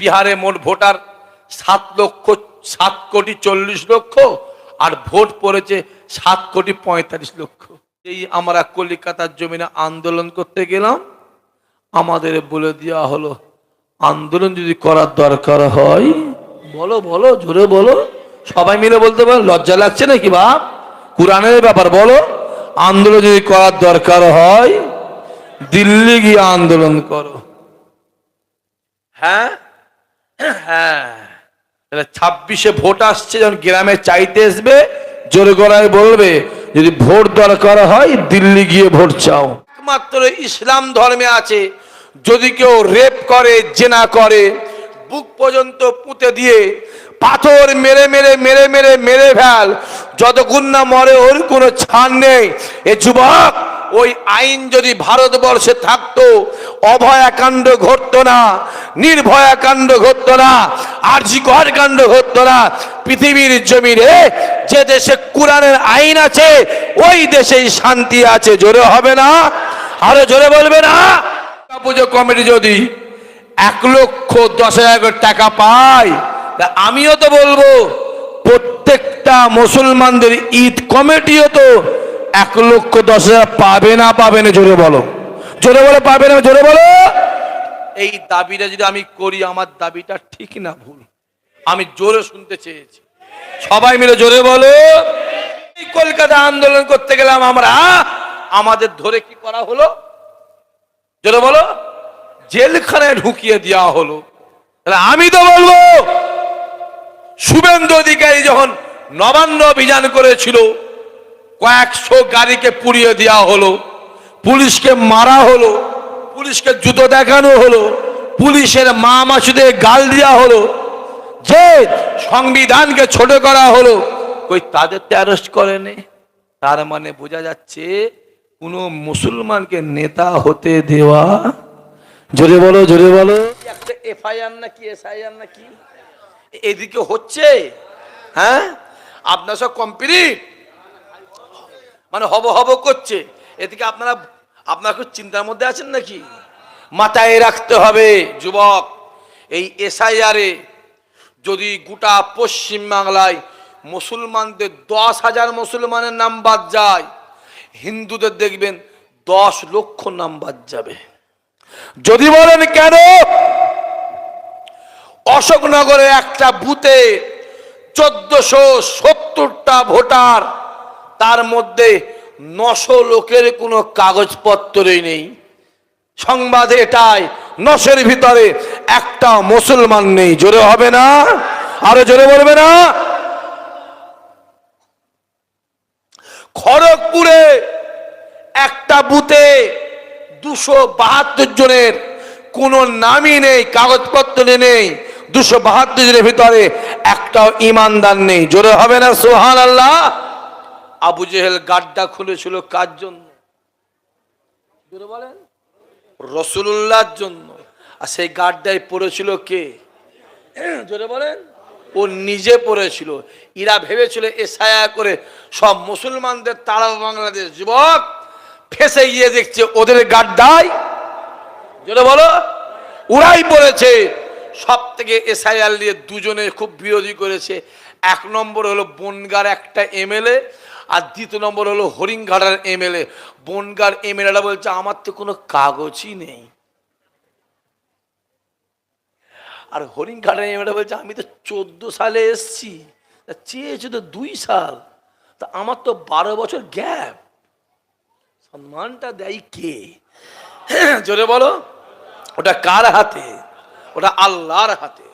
বিহারে মোট ভোটার সাত লক্ষ, সাত কোটি চল্লিশ লক্ষ, আর ভোট পড়েছে সাত কোটি পঁয়তাল্লিশ লক্ষ। এই আমরা কলিকাতার জমিনে আন্দোলন করতে গেলাম। আমাদের বলে দেওয়া হলো, আন্দোলন যদি করার দরকার হয়, বলো বলো, জোরে বলো। সবাই মিলে বলতে পারো, লজ্জা লাগছে নাকি বাপ? কোরআনের ব্যাপার বলো। আন্দোলন যদি করার দরকার হয়, দিল্লি গিয়ে আন্দোলন করো। হ্যাঁ? তাহলে ছাব্বিশে ভোট আসছে, যখন গ্রামে চাইতে আসবে, জোরে গলায় বলবে, যদি ভোট দরকার হয়, দিল্লি গিয়ে ভোট চাও। একমাত্র ইসলাম ধর্মে আছে, যদি কেউ রেপ করে, জেনা করে, বুক পর্যন্ত পুঁতে দিয়ে, পাথর মেরে মেরে মেরে মেরে মেরে ফেল, যতক্ষণ না মরে ওর কোনো ছাড় নেই। এ যুবক, ওই আইন যদি ভারতবর্ষে থাকতো অভয়াকাণ্ড ঘটতো না, নির্ভয়াকাণ্ড ঘটতো না আর আরজি কাণ্ড ঘটতো না। পৃথিবীর জমিনে যে দেশে কোরআনের আইন আছে, ওই দেশেই শান্তি আছে। জোরে হবে না? আরও জোরে বলবে না? পুজো কমিটি যদি এক লক্ষ দশ হাজার টাকা পায় আমিও তো বলব, প্রত্যেকটা মুসলমানদের ঈদ কমিটিও তো এক লক্ষ দশ হাজার পাবে না পাবে না, জোরে বলো। জোরে বলো পাবে না, জোরে বলো। এই দাবিটা যদি আমি করি, আমার দাবিটা ঠিক না ভুল। আমি জোরে শুনতে চেয়েছি। সবাই মিলে জোরে বলো। কলকাতা আন্দোলন করতে গেলাম আমরা। আমাদের ধরে কি করা হলো? জোরে বলো। জেলখানায় ঢুকিয়ে দেওয়া হলো। আমি তো বলব, শুভেন্দু অধিকারী যখন নবান্ন অভিযান করেছিল, কয়েকশো গাড়িকে পুড়িয়ে দেওয়া হলো। পুলিশকে মারা হলো, পুলিশকে জুতো দেখানো হলো, পুলিশের মা মাসুদের গাল দেওয়া হলো, যে সংবিধানকে ছোট করা হলো, কই তাদের তো অ্যারেস্ট করেনি? তার মানে বোঝা যাচ্ছে কোনো মুসলমানকে নেতা হতে দেওয়া, জোরে বলো জোরে বলো। একটা এফআইআর নাকি, এসআইআর নাকি? এদিকে হচ্ছে হ্যাঁ? আপনার সব কমপ্লিট মানে হব হব করছে। এদিকে আপনারা আপনারা খুব চিন্তার মধ্যে আছেন নাকি? মাথায় রাখতে হবে, যুবক, এই এসআইআরে যদি গোটা পশ্চিম বাংলায় মুসলমানদের দশ হাজার মুসলমানের নাম বাদ যায়, হিন্দুদের দেখবেন দশ লক্ষ নাম বাদ যাবে। যদি বলেন কেন? অশোকনগরে একটা বুথে চোদ্দশো সত্তরটা ভোটার, তার মধ্যে নশো লোকের কোনো কাগজপত্রই নেই। সংবাদ এটাই, নশের ভিতরে একটা মুসলমান নেই। জোরে হবে না? আরও জোরে বলবে না? খড়গপুরে একটা বুথে দুশো বাহাত্তর জনের কোনো নামই নেই, কাগজপত্র নেই। দুশো বাহাত্তর জনের ভিতরে একটাও ইমানদার নেই। জোরে হবে না? সোহান আল্লাহ আবু জেহেল গাড্ডা খুলেছিল কার জন্য? বলেন। রসুল্লাহর জন্য। আর সেই গাড্ডায় পড়েছিল কে? জোরে বলেন। ও নিজে পড়েছিল। ইরা ভেবেছিল এসায়া করে সব মুসলমানদের তারা বাংলাদেশ যুবক ফেসে গিয়ে দেখছে ওদের গাড্ডায়। জোরে বলো। ওরাই পড়েছে সব থেকে এসআইআর নিয়ে দুজনে খুব বিরোধী করেছে। এক নম্বর হলো বনগার একটা এমএলএ আর দ্বিতীয় নম্বর হলো হরিংঘাটার এমএলএ। বনগার এমএলএটা বলছে, আমার তো কোনো কাগজই নেই। আর হরিংঘাটার এমএলএ বলছে, আমি তো চোদ্দ সালে এসছি। চেয়েছে তো দুই সাল। তা আমার তো বারো বছর গ্যাপ। সম্মানটা দেয় কে? জোরে বলো, ওটা কার হাতে? ওটা আল্লাহর হাতে।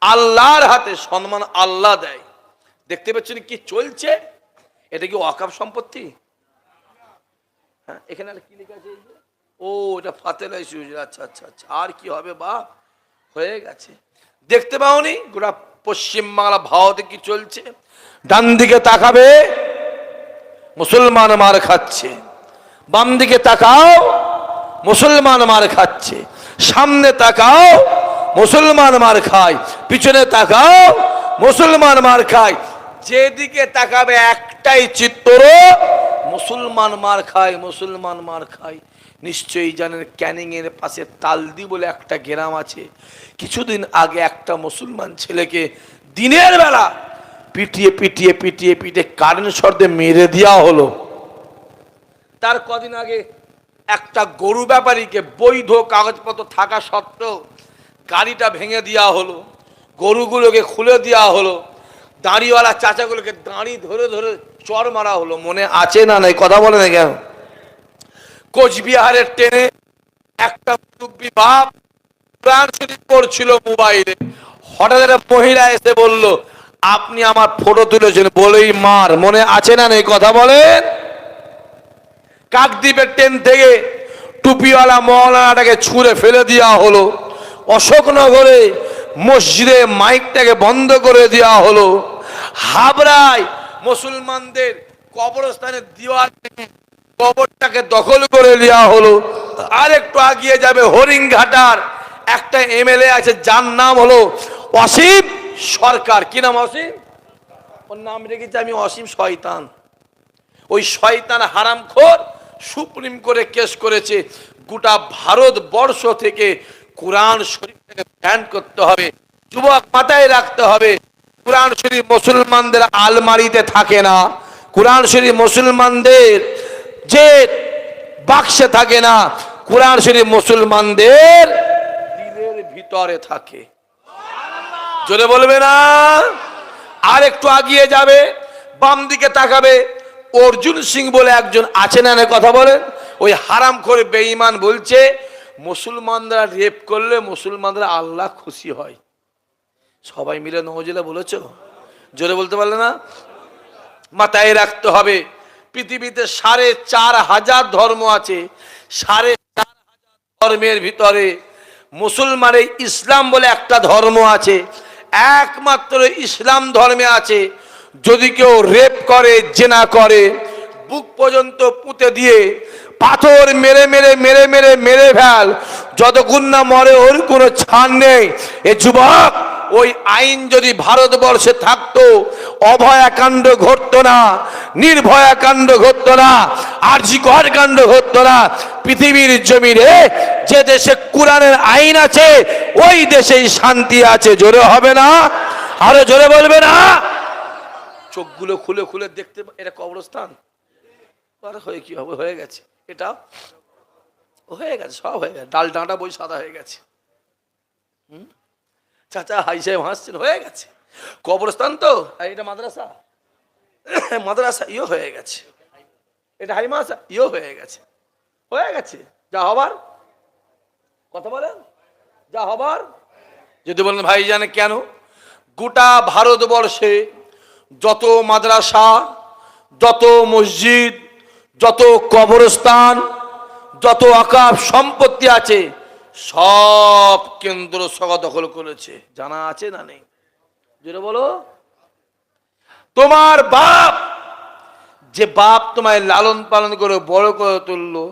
আল্লাহর হাতে সম্মান আল্লাহ দেয়। দেখতে পাচ্ছেন কি চলছে? এটা কি অকাপ সম্পত্তি? হ্যাঁ এখানে কি লেখা আছে? ও, এটা ফাতেল আচ্ছা আচ্ছা আচ্ছা। আর কি হবে বা হয়ে গেছে। দেখতে পাওনি? গোটা পশ্চিম বাংলা ভারতে কি চলছে? ডান দিকে তাকাবে, মুসলমান মার খাচ্ছে। বাম দিকে তাকাও, মুসলমান মার খাচ্ছে। সামনে তাকাও, মুসলমান মার খায়। পিছনে তাকাও, মুসলমান মার খায়। যেদিকে তাকাবে একটাই চিত্র মুসলমান মার খায়, মুসলমান মার খায়। নিশ্চয়ই জানেন ক্যানিং এর পাশে তালদি বলে একটা গ্রাম আছে। কিছুদিন আগে একটা মুসলমান ছেলেকে দিনের বেলা পিটিয়ে পিটিয়ে পিটিয়ে পিটিয়ে কারেন্ট শর্তে মেরে দেওয়া হলো। তার কদিন আগে একটা গরু ব্যাপারীকে বৈধ কাগজপত্র থাকা সত্ত্বেও গাড়িটা ভেঙে দেওয়া হলো। গরুগুলোকে খুলে দেওয়া হলো। দাঁড়িওয়ালা চাচাগুলোকে দাঁড়ি ধরে ধরে চর মারা হলো, মনে আছে না নাই? কথা বলে না কেন? কোচবিহারের ট্রেনে একটা মুরব্বী বাপ পড়ছিল মোবাইলে। হঠাৎ একটা মহিলা এসে বলল, আপনি আমার ফটো তুলেছেন বলেই মার। মনে আছে না নেই? কথা বলেন। কাকদ্বীপের ট্রেন থেকে টুপিওয়ালা মহলানাটাকে ছুঁড়ে ফেলে দেওয়া হলো। অশোকনগরে মসজিদে মাইকটাকে বন্ধ করে দেওয়া হলো। হাবড়ায় মুসলমানদের কবরস্থানের দিওয়াল থেকে কবরটাকে দখল করে দেওয়া হলো। আর একটু আগিয়ে যাবে হরিংঘাটার একটা এমএলএ আছে, যার নাম হলো অসীম সরকার। কি নাম অসীম? ওর নাম রেখেছি আমি অসীম শয়তান। ওই শয়তান হারামখোর সুপ্রিম করে কেস করেছে। গোটা ভারতবর্ষ থেকে কোরআন শরীফটাকে ব্যান করতে হবে, যুবক মাথায় রাখতে হবে, কোরআন শরীফ মুসলমানদের আলমারিতে থাকে না। কোরআন শরীফ মুসলমানদের যে বাক্সে থাকে না, কোরআন শরীফ মুসলমানদের দিলের ভিতরে থাকে। জোরে বলবে না? আর একটু আগিয়ে যাবে, বাম দিকে তাকাবে। অর্জুন সিং বলে একজন আছে না না কথা বলেন? ওই হারাম করে বেঈমান বলছে মুসলমানরা রেপ করলে মুসলমানরা আল্লাহ খুশি হয়। সবাই মিলে নজলে বলেছ? জোরে বলতে পারলে না? মাথায় রাখতে হবে, পৃথিবীতে সাড়ে চার হাজার ধর্ম আছে, সাড়ে চার হাজার ধর্মের ভিতরে মুসলমানের ইসলাম বলে একটা ধর্ম আছে, একমাত্র ইসলাম ধর্মে আছে। যদি কেউ রেপ করে, জেনা করে, বুক পর্যন্ত পুঁতে দিয়ে পাথর মেরে মেরে মেরে মেরে মেরে ফেল। যতক্ষণ না মরে, ওর কোনো ছাড় নেই। এ যুবক, ওই আইন যদি ভারতবর্ষে থাকতো, অভয়াকাণ্ড ঘটতো না, নির্ভয়াকাণ্ড ঘটতো না আর আর্যিকর কাণ্ড ঘটতো না, পৃথিবীর জমিনে যে দেশে কোরআনের আইন আছে, ওই দেশেই শান্তি আছে। জোরে হবে না? আরও জোরে বলবে না? চোখগুলো খুলে খুলে দেখতে, এটা কবরস্থান? আরে হয়ে কি হবে? হয়ে গেছে। এটা হয়ে গেছে, সব হয়ে গেছে। ডাল ডাঁটা বই সাদা হয়ে গেছে। হুম? চাচা হাই সাহেব হাসছেন, হয়ে গেছে। কবরস্থান তো? এটা মাদ্রাসা? মাদ্রাসা, ইও হয়ে গেছে। এটা হাই মাসা ইও হয়ে গেছে। হয়ে গেছে? যা হবার। কথা বলেন? যা হবার। যদি বলেন, ভাই জানে কেন? গোটা ভারতবর্ষে যত মাদ্রাসা, যত মসজিদ যত কবরস্থান, যত আকাব সম্পত্তি আছে, সব কেন্দ্র সভা দখল করেছে। জানা আছে না নেই? যেটা বলো। তোমার বাপ, যে বাপ তোমায় লালন পালন করে বড় করে তুললো,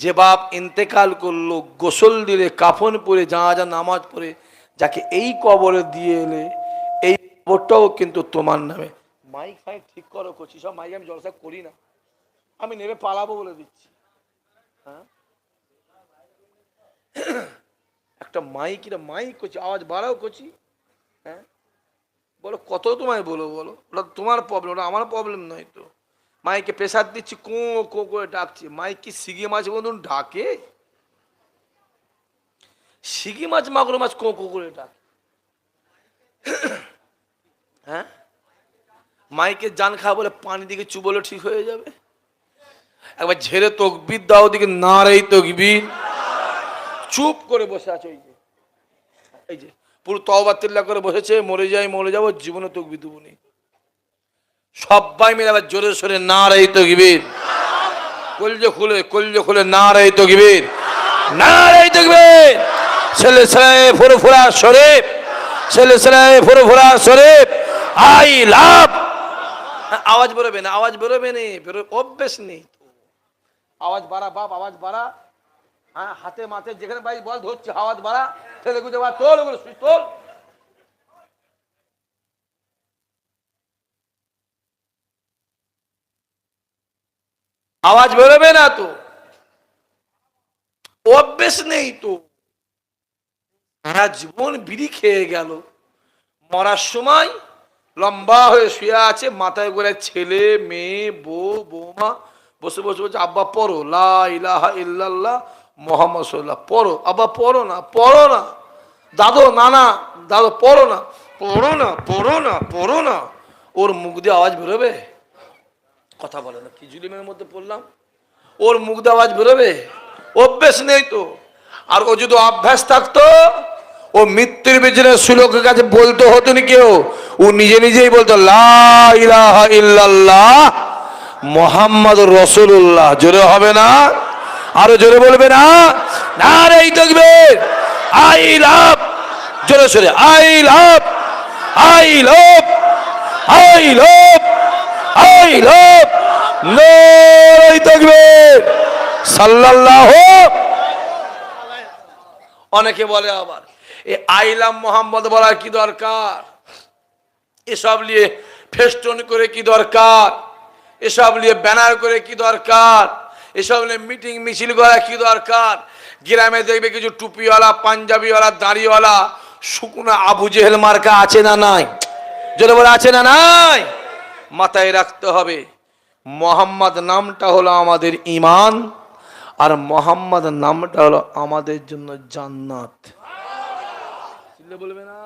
যে বাপ ইন্তেকাল করল, গোসল দিলে, কাফন পরে যা নামাজ পড়ে যাকে এই কবরে দিয়ে এলে, এই কবরটাও কিন্তু তোমার নামে। মাইক ফাইক ঠিক করো করছি সব মাইক আমি জলসা করি না। আমি নেবে পালাবো বলে দিচ্ছি। হ্যাঁ? একটা মাইক, এটা মাইক করছি, আওয়াজ বাড়াও করছি। হ্যাঁ? বলো, কত তোমায় বলো বলো? ওটা তোমার প্রবলেম ওটা আমার প্রবলেম নয় তো। মাইকে প্রেশার দিচ্ছি, কো কো করে ডাকছি। মাইক কি সিগি মাছ বন্ধুন ডাকে? সিগি মাছ, মাগুর মাছ কো কো করে ডাকে। হ্যাঁ? মাইকে জান খাওয়া বলে পানি দিকে চুবলে ঠিক হয়ে যাবে। একবার ঝেড়ে তকবির দাও দিকে না রে তকবির। চুপ করে বসে আছে ওই যে। এই যে, পুরো তওবা তিল্লা করে বসেছে, মরে যাই, মরে যাব, জীবনে তকবি দেবো নেই সবাই মিলে আবার জোরে সোরে না রে তকবির। কলজ খুলে কলজ খুলে না রে তকবির। না রে তকবির। ছেলে ছেলে ফুরো ফুরা শরীফ। ছেলে ছেলে ফুরো ফুরা শরীফ। I love. আওয়াজ বেরোবে না, আওয়াজ বেরোবে না, বেরো অভ্যেস নেই। আওয়াজ বাড়া, বাপ, আওয়াজ বাড়া। হ্যাঁ হাতে মাথে যেখানে পাই বল ধরছি, আওয়াজ বাড়া। ছেলে গুজে বা তোল ওগুলো, সুই তোল। আওয়াজ বেরোবে না তো। অভ্যেস নেই তো। জীবন বিড়ি খেয়ে গেল। মরার সময় লম্বা হয়ে শুয়ে আছে, মাথায় করে ছেলে, মেয়ে, বউ, বৌমা বসে বসে বলছে, আব্বা, পড়ো। লা ইলাহা ইল্লাল্লাহ মোহাম্মদ সাল্লাহ পড়ো। আব্বা, পড়ো না পড়ো না। দাদো না না দাদু, পড়ো না। পড়ো না পড়ো না পড়ো না। ওর মুখ দিয়ে আওয়াজ বেরোবে? কথা বলে না কি জুলিমের মধ্যে পড়লাম। ওর মুখ দিয়ে আওয়াজ বেরোবে? অভ্যেস নেই তো। আর ও যদি অভ্যাস থাকতো, ও মৃত্যুর পেছনে সুলোকের কাছে বলতে হতো না কেউ। ও নিজে নিজেই বলতো, লা ইলাহা ইল্লাল্লাহ। মোহাম্মদ রসুল্লাহ জোরে হবে না? আরও জোরে বলবে না? না রে দেখবে আই লাভ। জোরে সরে। I love. I love. I love. I love. নই দেখবে সাল্লাল্লাহু অনেকে বলে আবার এই আইলাম মোহাম্মদ বলার কি দরকার? এসব নিয়ে ফেস্টন করে কি দরকার? এসব নিয়ে ব্যানার করে কি দরকার? এসব নিয়ে মিটিং মিছিল করা কি দরকার? গ্রামে দেখবে কিছু টুপিওয়ালা, পাঞ্জাবিওয়ালা, দাড়িওয়ালা, শুকনো আবু জেহেল মার্কা আছে না নাই? যদি বলে আছে না নাই? মাথায় রাখতে হবে, মোহাম্মদ নামটা হলো আমাদের ইমান আর মোহাম্মদ নামটা হলো আমাদের জন্য জান্নাত। বলবে না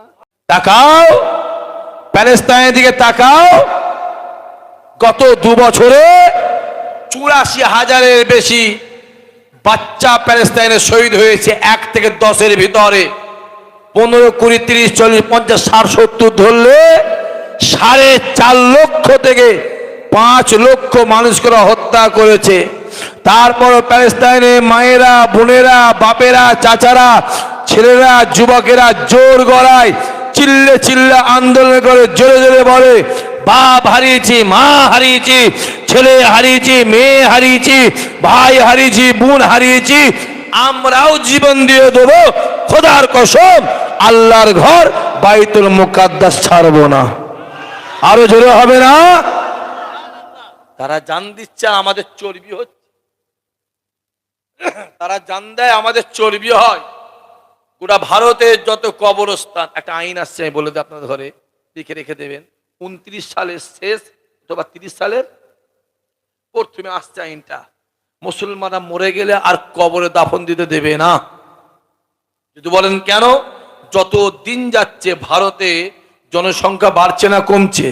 তাকাও প্যালেস্তাইনের দিকে তাকাও। গত দু বছরে? চুরাশি হাজারের বেশি বাচ্চা প্যালেস্তাইনে শহীদ হয়েছে এক থেকে দশের ভিতরে। পনেরো, কুড়ি, তিরিশ, চল্লিশ, পঞ্চাশ, ষাট, সত্তর ধরলে সাড়ে চার লক্ষ থেকে পাঁচ লক্ষ মানুষকে হত্যা করেছে। তারপর প্যালেস্তাইনে মায়েরা, বোনেরা, বাপেরা, চাচারা, ছেলেরা, যুবকেরা জোর গড়ায় চিল্লে চিল্লে আন্দোলন করে জোরে জোরে বলে বাপ হারিয়েছি, মা হারিয়েছি, ছেলে হারিয়েছি, মেয়ে হারিয়েছি, ভাই হারিয়েছি, বোন হারিয়েছি, আমরাও জীবন দিয়ে দেবো খোদার কসম, আল্লাহর ঘর বাইতুল মুকাদ্দাস ছাড়বো না। আরও জোরে হবে না? তারা জান দিচ্ছে আমাদের চর্বি হচ্ছে। তারা জান দেয় আমাদের চর্বি হয়। গোটা ভারতের যত কবরস্থান, একটা আইন আসছে আমি বলে দিই আপনার ঘরে, লিখে রেখে দেবেন। উনত্রিশ সালের শেষ, অথবা তিরিশ সালের প্রথমে আসছে আইনটা। মুসলমানরা মরে গেলে আর কবরে দাফন দিতে দেবে না। যদি বলেন কেন? যত দিন যাচ্ছে ভারতে, জনসংখ্যা বাড়ছে না, কমছে?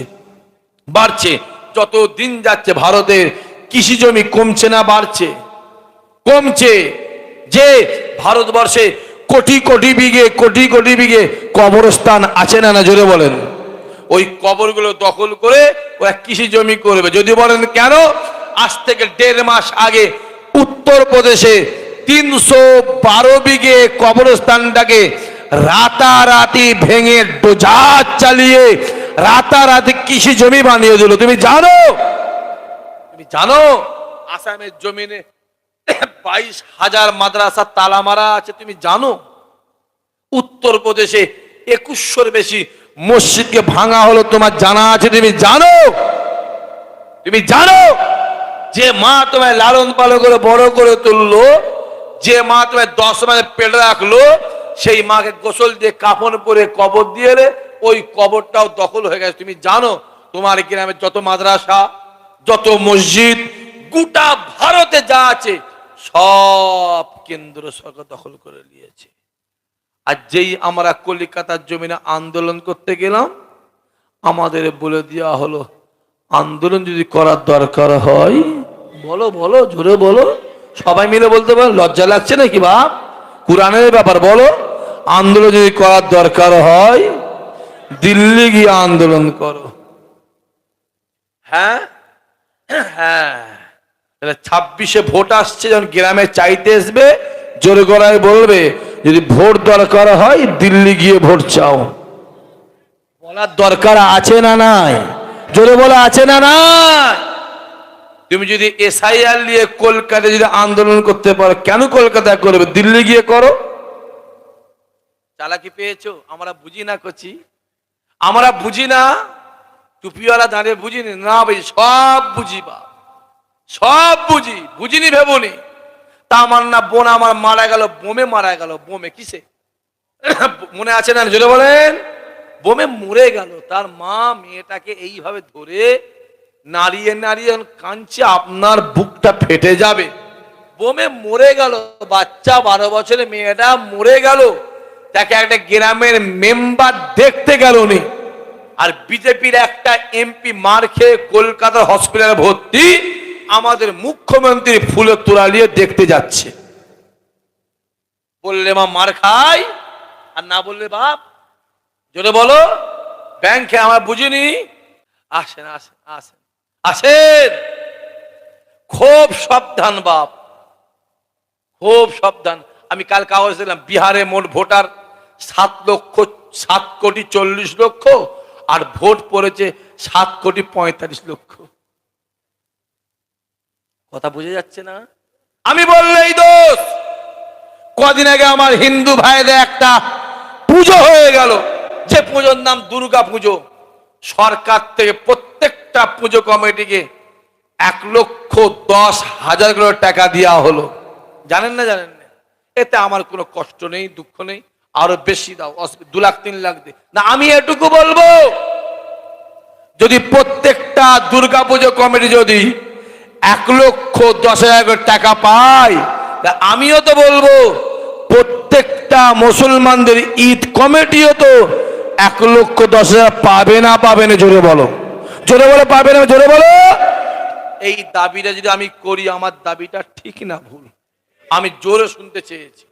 বাড়ছে। যত দিন যাচ্ছে ভারতের কৃষি জমি কমছে না, বাড়ছে? কমছে। যে ভারতবর্ষে কোটি কোটি বিঘে, কোটি কোটি বিঘে কবরস্থান আছে না না, জোরে বলেন। ওই কবরগুলো দখল করে ওরা কৃষি জমি করবে। যদি বলেন কেন? আজ থেকে দেড় মাস আগে উত্তরপ্রদেশে তিনশো বারো বিঘে কবরস্থানটাকে রাতারাতি ভেঙে ডোজার চালিয়ে রাতারাতি কৃষি জমি বানিয়ে দিল। তুমি জানো? তুমি জানো? আসামের জমিনে বাইশ হাজার মাদ্রাসা তালা মারা আছে, তুমি জানো? উত্তরপ্রদেশে একুশশোর বেশি মসজিদকে ভাঙা হলো তোমার জানা আছে তুমি জানো? তুমি জানো? যে মা তোমায় লালন পালন করে বড় করে তুললো যে মা তোমায় দশ মাসে পেটে রাখল সেই মাকে গোসল দিয়ে কাফন পরে কবর দিয়ে এলে, ওই কবরটাও দখল হয়ে গেছে। তুমি জানো তোমার গ্রামে যত মাদ্রাসা যত মসজিদ গোটা ভারতে যা আছে সব কেন্দ্র সরকার দখল করে নিয়েছে। আর যেই আমরা কলিকাতার জমিনে আন্দোলন করতে গেলাম, আমাদের বলে দেওয়া হলো, আন্দোলন যদি করার দরকার হয়, বলো বলো, জোরে বলো। সবাই মিলে বলতে পারো, লজ্জা লাগছে নাকি বাপ? কোরআনের ব্যাপার বলো। আন্দোলন যদি করার দরকার হয়, দিল্লি গিয়ে আন্দোলন করো। হ্যাঁ? হ্যাঁ। ছাব্বিশে ভোট আসছে, যখন গ্রামে চাইতে আসবে, জোরে গলায় বলবে যদি ভোট দরকার হয়, দিল্লি গিয়ে ভোট চাও। বলার দরকার আছে না নাই? জোরে বলা, আছে না নাই? তুমি যদি এসআইআর নিয়ে কলকাতায় যদি আন্দোলন করতে পারো, কেন কলকাতায় করবে? দিল্লি গিয়ে করো। চালাকি পেয়েছ? আমরা বুঝি না করছি আমরা বুঝি না, টুপিওয়ালা দাঁড়িয়ে বুঝিনি। না ভাই, সব বুঝি বা সব বুঝি। বুঝিনি ভেবনি তামান্না বোন আমার মারা গেল, বোমে মারা গেল, বোমে, কিসে? মনে আছে না? জোরে বলেন। বোমে মরে গেল, তার মা মেয়েটাকে এইভাবে ধরে নাড়িয়ে নাড়িয়ে কাঁদছে, আপনার বুকটা ফেটে যাবে। বোমে মরে গেল, বাচ্চা বারো বছরের মেয়েটা মরে গেল, তাকে একটা গ্রামের মেম্বার দেখতে গেল নি আর বিজেপির একটা এমপি মার খেয়ে কলকাতার হসপিটালে ভর্তি আমাদের মুখ্যমন্ত্রী ফুলে তোলা নিয়ে দেখতে যাচ্ছে। বললে, মা, মার খাই? আর না বললে, বাপ, জোরে বলো, ব্যাংকে আমার বুঝিনি। আসেন আসেন আসেন আসেন। খুব সাবধান, বাপ, খুব সাবধান। আমি কাল কাগজ দিলাম বিহারে মোট ভোটার সাত লক্ষ, সাত কোটি চল্লিশ লক্ষ, আর ভোট পড়েছে সাত কোটি পঁয়তাল্লিশ লক্ষ। কথা বুঝে যাচ্ছে না? আমি বললেই দোষ। কদিন আগে আমার হিন্দু ভাইদের একটা পুজো হয়ে গেল। যে পুজোর নাম দুর্গা পুজো। সরকার থেকে প্রত্যেকটা পুজো কমিটিকে এক লক্ষ দশ হাজার করে টাকা দেওয়া হলো। জানেন না জানেন না? এতে আমার কোনো কষ্ট নেই, দুঃখ নেই। আরও বেশি দাও দু লাখ, তিন লাখ দে। না, আমি এটুকু বলব, যদি প্রত্যেকটা দুর্গা পুজো কমিটি যদি এক লক্ষ দশ হাজার টাকা পায় আমিও তো বলব, প্রত্যেকটা মুসলমানদের ঈদ কমিটিও তো এক লক্ষ দশ হাজার পাবে না পাবে না, জোরে বলো। জোরে বলো, পাবে না, জোরে বলো। এই দাবিটা যদি আমি করি, আমার দাবিটা ঠিক না ভুল। আমি জোরে শুনতে চেয়েছি।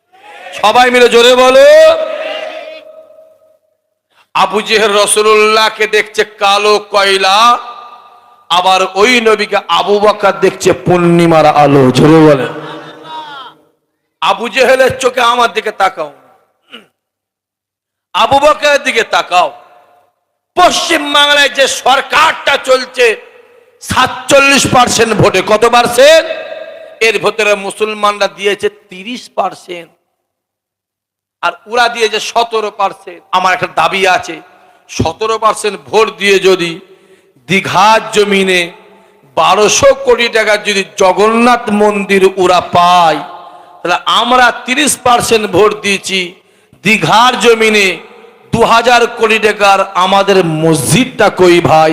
সবাই মিলে জোরে বলো। আবু জেহের রসুল্লাহকে দেখছে কালো কয়লা। আবার ওই নবীকে আবু বকর দেখছে, পূর্ণিমার আলো, জোরে বলে। আবু জেহেলের চোখে আমার দিকে তাকাও আবু বকরের দিকে তাকাও। পশ্চিম বাংলায় যে সরকারটা চলছে, সাতচল্লিশ পার্সেন্ট ভোটে কত পার্সেন্ট? এর ভেতরে মুসলমানরা দিয়েছে তিরিশ পার্সেন্ট। আর ওরা দিয়েছে সতেরো পার্সেন্ট। আমার একটা দাবি আছে, সতেরো পার্সেন্ট ভোট দিয়ে যদি দীঘার জমিনে বারোশো কোটি টাকার যদি জগন্নাথ মন্দির ওরা পায়, তাহলে আমরা তিরিশ পার্সেন্ট ভোট দিয়েছি। দীঘার জমিনে দু হাজার কোটি টাকার আমাদের মসজিদটা কই ভাই?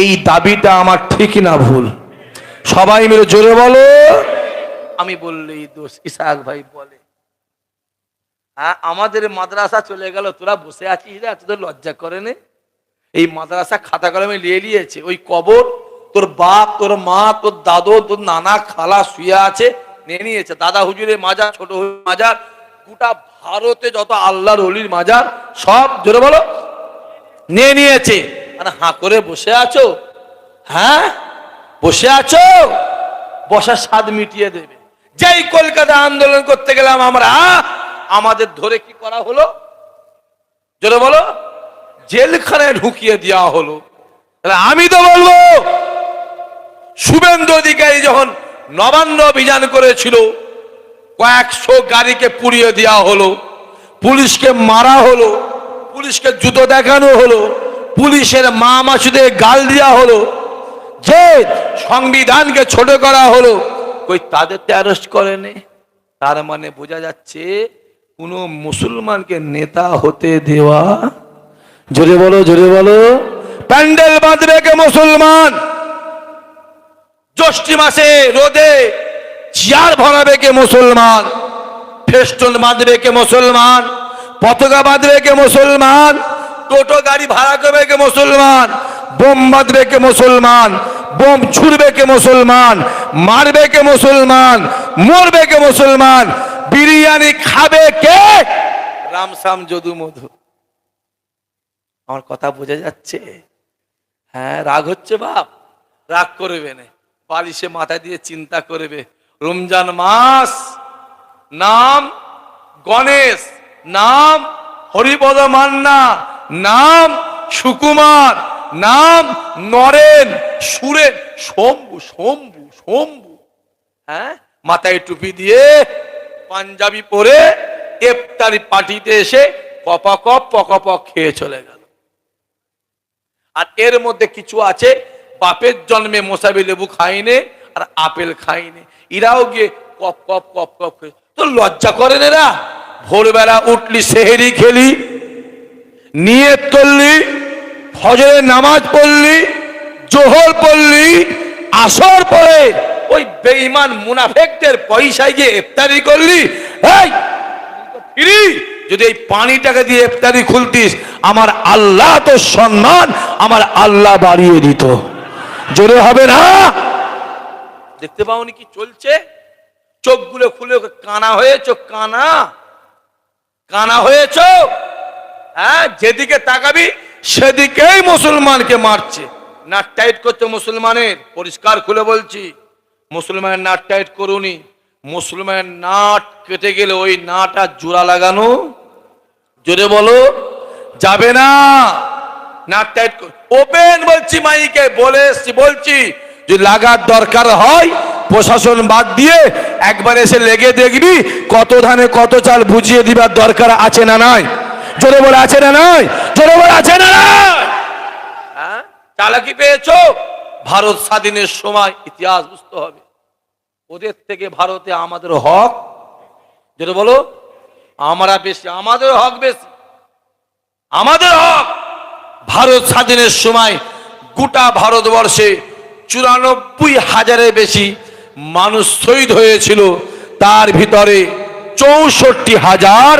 এই দাবিটা আমার ঠিক না ভুল। সবাই মিলে জোরে বলো। আমি বললেই দোষ, ইসাক ভাই বলে। হ্যাঁ আমাদের মাদ্রাসা চলে গেল, তোরা বসে আছিস রে তোদের লজ্জা করে নে। এই মাদ্রাসা খাতা কলমে নিয়ে নিয়েছে ওই কবর, তোর বাপ, তোর মা, তোর দাদু, তোর নানা খালা শুয়ে আছে, নিয়ে নিয়েছে। দাদা হুজুরের মাজার, ছোট হুজুরের মাজার, গোটা ভারতে যত আল্লাহর অলির মাজার, সব জোরে বলো, নিয়ে নিয়েছে। মানে হাঁ করে বসে আছো? হ্যাঁ? বসে আছো? বসার স্বাদ মিটিয়ে দেবে। যেই কলকাতা আন্দোলন করতে গেলাম আমরা, আমাদের ধরে কি করা হলো? জোরে বলো। জেলখানায় ঢুকিয়ে দেওয়া হলো। আমি তো বলব, শুভেন্দু অধিকারী যখন নবান্ন অভিযান করেছিল, কয়েকশো গাড়িকে পুড়িয়ে দেওয়া হলো, পুলিশকে মারা হলো, পুলিশকে জুতো দেখানো হলো, পুলিশের মা মাসুদের গাল দেওয়া হলো, যে সংবিধানকে ছোট করা হলো, কই তাদের তো অ্যারেস্ট করেনি। তার মানে বোঝা যাচ্ছে, কোন মুসলমানকে নেতা হতে দেওয়া জোরে বলো জোরে বলো। প্যান্ডেল বাঁধবে কে মুসলমান? জ্যৈষ্ঠী মাসে রোদে চেয়ার ভরাবে কে মুসলমান? ফেস্টন বাঁধবে কে মুসলমান? পতাকা বাঁধবে কে মুসলমান? টোটো গাড়ি ভাড়া করবে কে মুসলমান? বোম বাঁধবে কে মুসলমান? বোম ছুড়বে কে মুসলমান? মারবে কে মুসলমান? মরবে কে মুসলমান? বিরিয়ানি খাবে কে? রামসাম যদু মধু আমার কথা বোঝা যাচ্ছে? হ্যাঁ রাগ হচ্ছে বাপ। রাগ করবে না। বালিশে মাথা দিয়ে চিন্তা করবে। রমজান মাস, নাম গণেশ, নাম হরিপদ মান্না, নাম সুকুমার, নাম নরেন, সুরেন, শম্ভু শম্ভু শম্ভু। হ্যাঁ মাথায় টুপি দিয়ে পাঞ্জাবি পরে ইফতারি পার্টিতে এসে কপাকপ পকপক খেয়ে চলে গেল। আর এর মধ্যে কিছু আছে, বাপের জন্মে মোসাবি লেবু খাইনে আর আপেল খাইনে। এরাও গিয়ে কপ কপ কপ কপ তো লজ্জা করেন এরা? ভোরবেলা উঠলি, সেহেরি খেলি নিয়ত করলি ফজরের নামাজ পড়লি, জোহর পড়লি, আসর পরে ওই বেঈমান মুনাফেকদের পয়সায় গিয়ে ইফতারি করলি এই যদি এই পানিটাকে দিয়ে ইফতারি খুলতিস, আমার আল্লাহ তো সম্মান আমার আল্লাহ বাড়িয়ে দিত। জোরে হবে না? দেখতে পাওনি কি চলছে? চোখগুলো খুলে কানা হয়েছ, কানা। কানা হয়েছ। হ্যাঁ যেদিকে তাকাবি, সেদিকেই মুসলমানকে মারছে। নাট টাইট করছে মুসলমানের, পরিষ্কার খুলে বলছি। মুসলমানের নাট টাইট করুনি। মুসলমানের নাট কেটে গেলে ওই নাট আর জোড়া লাগানো। জোরে বলো, যাবে না। নাট টাইট ওপেন বলছি মাইকে বলে এসছি, বলছি যদি লাগার দরকার হয়, প্রশাসন বাদ দিয়ে একবার এসে লেগে দেখবি কত ধানে কত চাল বুঝিয়ে দিবার দরকার আছে না নাই। জোরে বলে আছে না নাই? জোরে বলে আছে না হ্যাঁ? চালাকি পেয়েছ? ভারত স্বাধীনের সময় ইতিহাস বুঝতে হবে। ওদের থেকে ভারতে আমাদের হক যেটা বলো, আমরা বেশি, আমাদের হক বেশি। আমাদের হক! ভারত স্বাধীনের সময় গোটা ভারতবর্ষে চুরানব্বই হাজারের বেশি মানুষ শহীদ হয়েছিল। তার ভিতরে চৌষট্টি হাজার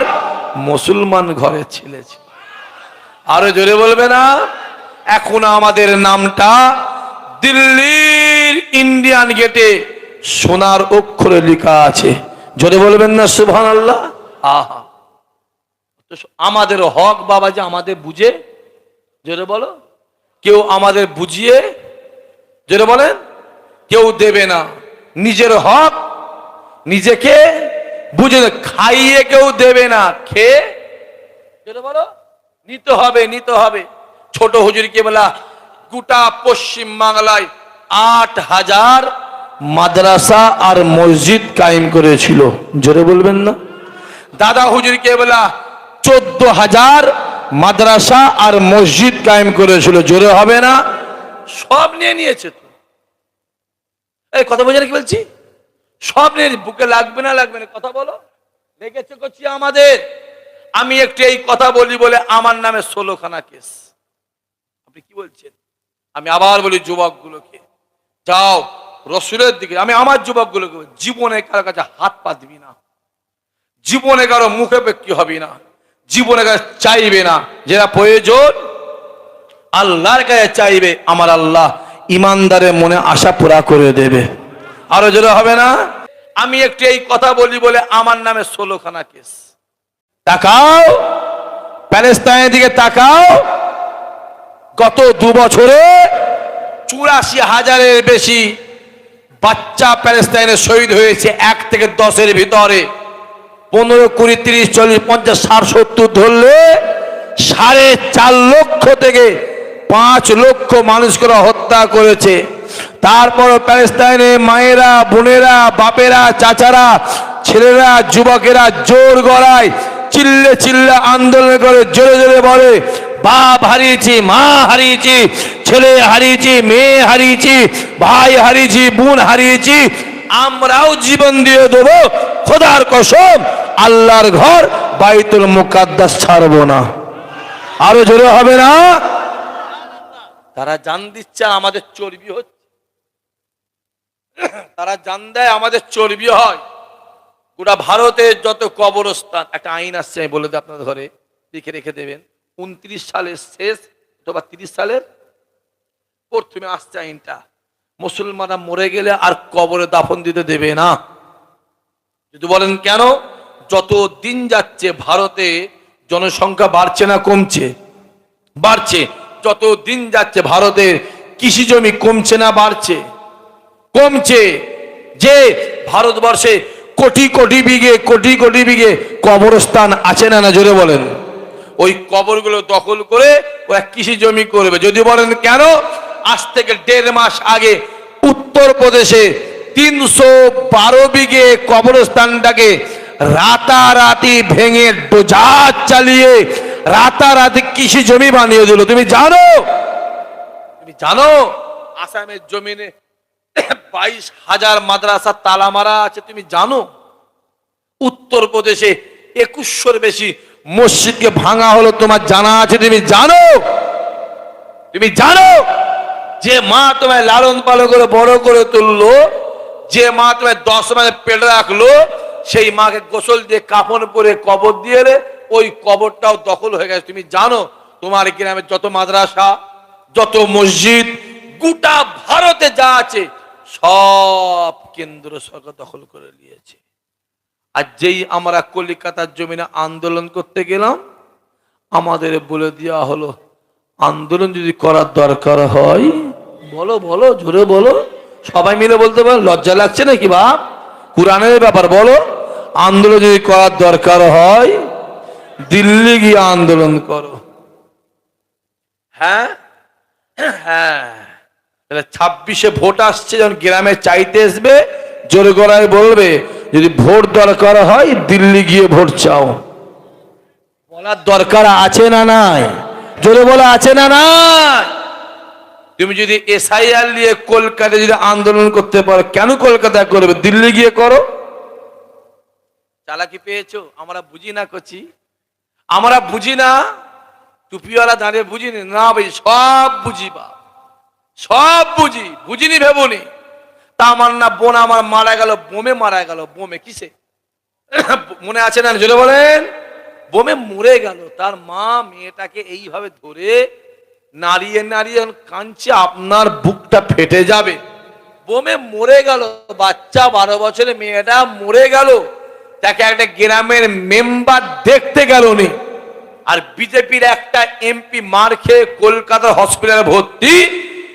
মুসলমান ঘরে ছেলেছিল আরও জোরে বলবে না? এখন আমাদের নামটা দিল্লির ইন্ডিয়ান গেটে সোনার অক্ষরে লেখা আছে। জোরে বলবেন না সুবহান আল্লাহ আহা আমাদের হক বাবা যে আমাদের বুঝে জোরে বলো। কেউ আমাদের বুঝিয়ে, জোরে বলেন, কেউ দেবে না। নিজের হক নিজেকে বুঝে খাইয়ে কেউ দেবে না। খেয়ে জোরে বলো। নিতে হবে নিতে হবে। ছোট হুজুরকে বলা, গোটা পশ্চিম বাংলায় আট হাজার মাদ্রাসা আর মসজিদ কায়েম করেছিল। জোরে বলবেন না? দাদা হুজুরকে বলা, চোদ্দ হাজার মাদ্রাসা আর মসজিদ কায়েম করেছিল, জোরে হবে না? সব নিয়ে নিয়েছে তো। এই কথা বোঝার কি বলছি? সব নিয়ে বুকে লাগবে না লাগবে না, কথা বলো। রেখেছে করছি আমাদের। আমি একটু এই কথা বলি বলে আমার নামে ষোলোখানা কেস। আপনি কি বলছেন? আমি আবার বলি যুবকগুলোকে, যাও, রসুলের দিকে। আমি আমার যুবকগুলোকে জীবনে কারও কাছে হাত পা দিবি না। জীবনে কারও মুখে বেক্কি হবি না। জীবনে কাছে চাইবে না। যেটা প্রয়োজন, আল্লাহর কাছে চাইবে, আমার আল্লাহ ইমানদারের মনে আশা পুরা করে দেবে। আরও জোরে হবে না? আমি একটু এই কথা বলি বলে আমার নামে ষোলোখানা কেস। তাকাও, প্যালেস্তাইনের দিকে তাকাও। গত দু বছরে চুরাশি হাজারের বেশি বাচ্চা প্যালেস্তাইনে শহীদ হয়েছে, এক থেকে দশের ভিতরে। পনেরো কুড়ি, তিরিশ, চল্লিশ, পঞ্চাশ, ষাট, সত্তর ধরলে সাড়ে চার লক্ষ থেকে পাঁচ লক্ষ মানুষকে হত্যা করেছে। তারপর প্যালেস্তাইনে মায়েরা, বোনেরা, বাপেরা, চাচারা, ছেলেরা, যুবকেরা জোর গড়ায় চিল্লে চিল্লে আন্দোলন করে জোরে জোরে বলে, বাপ হারিয়েছি, মা হারিয়েছি, ছেলে হারিয়েছি, মেয়ে হারিয়েছি, ভাই হারিয়েছি, বোন হারিয়েছি আমরাও জীবন দিয়ে দেবো, খোদার কসম, আল্লাহর ঘর বাইতুল মুকাদ্দাস ছাড়বো না। আরও জোরে হবে না? তারা জান দিচ্ছে আমাদের চর্বি হচ্ছে। তারা জান দেয় আমাদের চর্বি হয়। গোটা ভারতের যত কবরস্থান, একটা আইন আসছে আমি বলে দিই আপনার ঘরে, লিখে রেখে দেবেন। উনত্রিশ সালের শেষ, অথবা তিরিশ সালের প্রথমে আসছে আইনটা। মুসলমানরা মরে গেলে আর কবরে দাফন দিতে দেবে না। যদি বলেন কেন? যত দিন যাচ্ছে ভারতে জনসংখ্যা বাড়ছে না কমছে? বাড়ছে। যত দিন যাচ্ছে ভারতের কৃষি জমি কমছে না বাড়ছে? কমছে। যে ভারতবর্ষে কোটি কোটি বিঘে, কোটি কোটি বিঘে কবরস্থান আছে না না? জোরে বলেন। ওই কবরগুলো দখল করে ওরা কৃষি জমি করবে। যদি বলেন কেন? আজ থেকে দেড় মাস আগে উত্তরপ্রদেশে তিনশো বারো বিঘে কবরস্থানটাকে রাতারাতি ভেঙে ডোজার চালিয়ে রাতারাতি কৃষি জমি বানিয়ে দিল। তুমি জানো? তুমি জানো? আসামের জমিনে বাইশ হাজার মাদ্রাসা তালা মারা আছে, তুমি জানো? উত্তর প্রদেশে একুশশোর বেশি মসজিদকে ভাঙা হলো, তোমার জানা আছে, তুমি জানো? তুমি জানো? যে মা তোমায় লালন পালন করে বড় করে তুললো, যে মা তোমায় দশ মাসে পেটে রাখল, সেই মাকে গোসল দিয়ে কাফন পরে কবর দিয়ে ওই কবরটাও দখল হয়ে গেছে। তুমি জানো, তোমার গ্রামে যত মাদ্রাসা, যত মসজিদ, গোটা ভারতে যা আছে, সব কেন্দ্র সরকার দখল করে নিয়েছে। আর যেই আমরা কলিকাতার জমিনে আন্দোলন করতে গেলাম, আমাদের বলে দেওয়া হলো আন্দোলন যদি করার দরকার হয়, বলো বলো, জোরে বলো। সবাই মিলে বলতে পারো, লজ্জা লাগছে নাকি বাপ? কোরআনের ব্যাপার বলো। আন্দোলন যদি করার দরকার হয়, দিল্লি গিয়ে আন্দোলন করো। হ্যাঁ? হ্যাঁ। ছাব্বিশে ভোট আসছে, যখন গ্রামে চাইতে আসবে, জোরে গলায় বলবে, যদি ভোট দরকার হয়, দিল্লি গিয়ে ভোট চাও। বলার দরকার আছে না নাই? জোরে বলা আছে না না? তুমি যদি এসআইআর নিয়ে কলকাতায় যদি আন্দোলন করতে পারো, কেন কলকাতায় করবে? দিল্লি গিয়ে করো। চালাকি পেয়েছ? আমরা বুঝি না করছি আমরা বুঝি না। টুপিওয়ালা দাঁড়িয়ে বুঝিনি না ভাই, সব বুঝি বা। সব বুঝি। বুঝিনি, ভেবনি। তা আমার না বোন আমার মারা গেল, বোমে মারা গেল। বোমে কিসে? মনে আছে না? জোরে বলেন। বোমে মরে গেল। তার মা মেয়েটাকে এইভাবে ধরে নাড়িয়ে নাড়িয়ে কাঁদছে, আপনার বুকটা ফেটে যাবে। বোমে মরে গেল। বাচ্চা বারো বছরের মেয়েটা মরে গেল। তাকে একটা গ্রামের মেম্বার দেখতে গেল নি। আর বিজেপির একটা এমপি মার খেয়ে কলকাতার হসপিটালে ভর্তি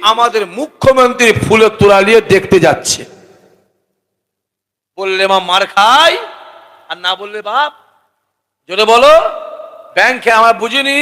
আমাদের মুখ্যমন্ত্রী ফুলে তোলা নিয়ে দেখতে যাচ্ছে। বললে মা, মার খাই? আর না বললে বাপ জোরে বলো। ব্যাংকে আমার বুঝিনি